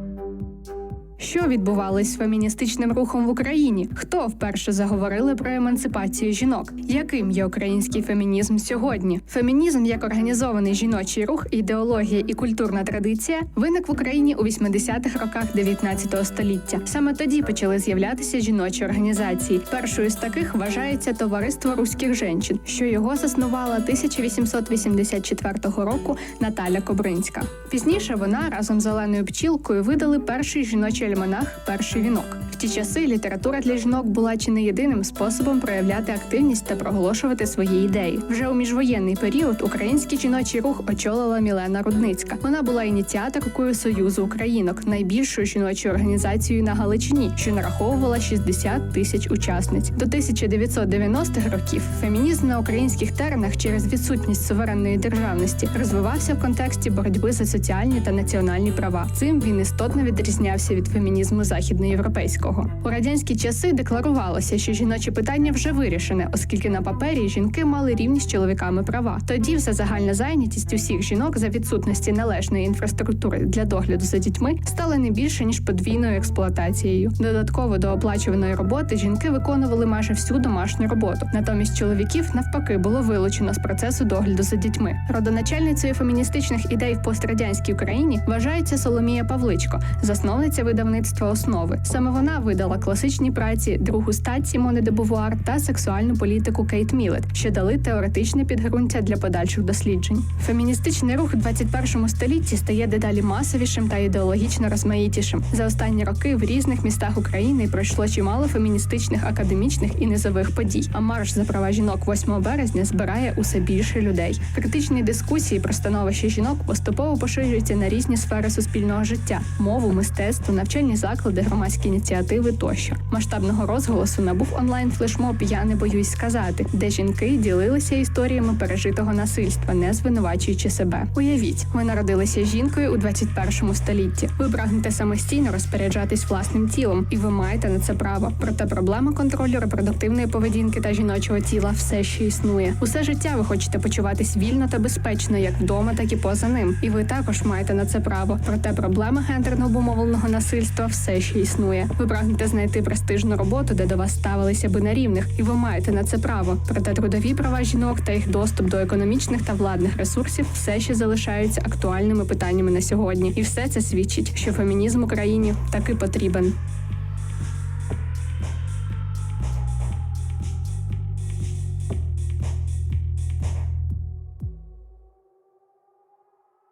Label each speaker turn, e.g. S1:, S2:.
S1: Thank you. Що відбувалось з феміністичним рухом в Україні? Хто вперше заговорили про емансипацію жінок? Яким є український фемінізм сьогодні? Фемінізм як організований жіночий рух, ідеологія і культурна традиція виник в Україні у 80-х роках 19 століття. Саме тоді почали з'являтися жіночі організації. Першою з таких вважається товариство руських женщин, що його заснувала 1884 року Наталя Кобринська. Пізніше вона разом з Оленою Пчілкою видали перший жіночий альманах Перший вінок. Ті часи література для жінок була чи не єдиним способом проявляти активність та проголошувати свої ідеї. Вже у міжвоєнний період український жіночий рух очолила Мілена Рудницька. Вона була ініціаторкою Союзу Українок, найбільшою жіночою організацією на Галичині, що нараховувала 60 тисяч учасниць. До 1990-х років фемінізм на українських теренах через відсутність суверенної державності розвивався в контексті боротьби за соціальні та національні права. Цим він істотно відрізнявся від фемінізму західноєвропейського. У радянські часи декларувалося, що жіноче питання вже вирішене, оскільки на папері жінки мали рівні з чоловіками права. Тоді вся загальна зайнятість усіх жінок за відсутності належної інфраструктури для догляду за дітьми стала не більше ніж подвійною експлуатацією. Додатково до оплачуваної роботи жінки виконували майже всю домашню роботу. Натомість чоловіків навпаки було вилучено з процесу догляду за дітьми. Родоначальницею феміністичних ідей в пострадянській Україні вважається Соломія Павличко, засновниця видавництва основи. Саме вона видала класичні праці другу стать Сімони де Бувуар та сексуальну політику Кейт Мілет, що дали теоретичне підґрунтя для подальших досліджень. Феміністичний рух у 21 столітті стає дедалі масовішим та ідеологічно розмаїтішим. За останні роки в різних містах України пройшло чимало феміністичних академічних і низових подій. А марш за права жінок 8 березня збирає усе більше людей. Критичні дискусії про становище жінок поступово поширюються на різні сфери суспільного життя: мову, мистецтво, навчальні заклади, громадські ініціативи тощо. Масштабного розголосу набув онлайн флешмоб Я не боюсь сказати, де жінки ділилися історіями пережитого насильства, не звинувачуючи себе. Уявіть, ви народилися жінкою у 21 столітті. Ви прагнете самостійно розпоряджатись власним тілом, і ви маєте на це право. Проте проблема контролю репродуктивної поведінки та жіночого тіла все ще існує. Усе життя ви хочете почуватись вільно та безпечно, як вдома, так і поза ним. І ви також маєте на це право. Проте проблема гендерно обумовленого насильства все ще існує. Ви прагнете знайти престижну роботу, де до вас ставилися би на рівних, і ви маєте на це право. Проте трудові права жінок та їх доступ до економічних та владних ресурсів все ще залишаються актуальними питаннями на сьогодні. І все це свідчить, що фемінізм Україні таки потрібен.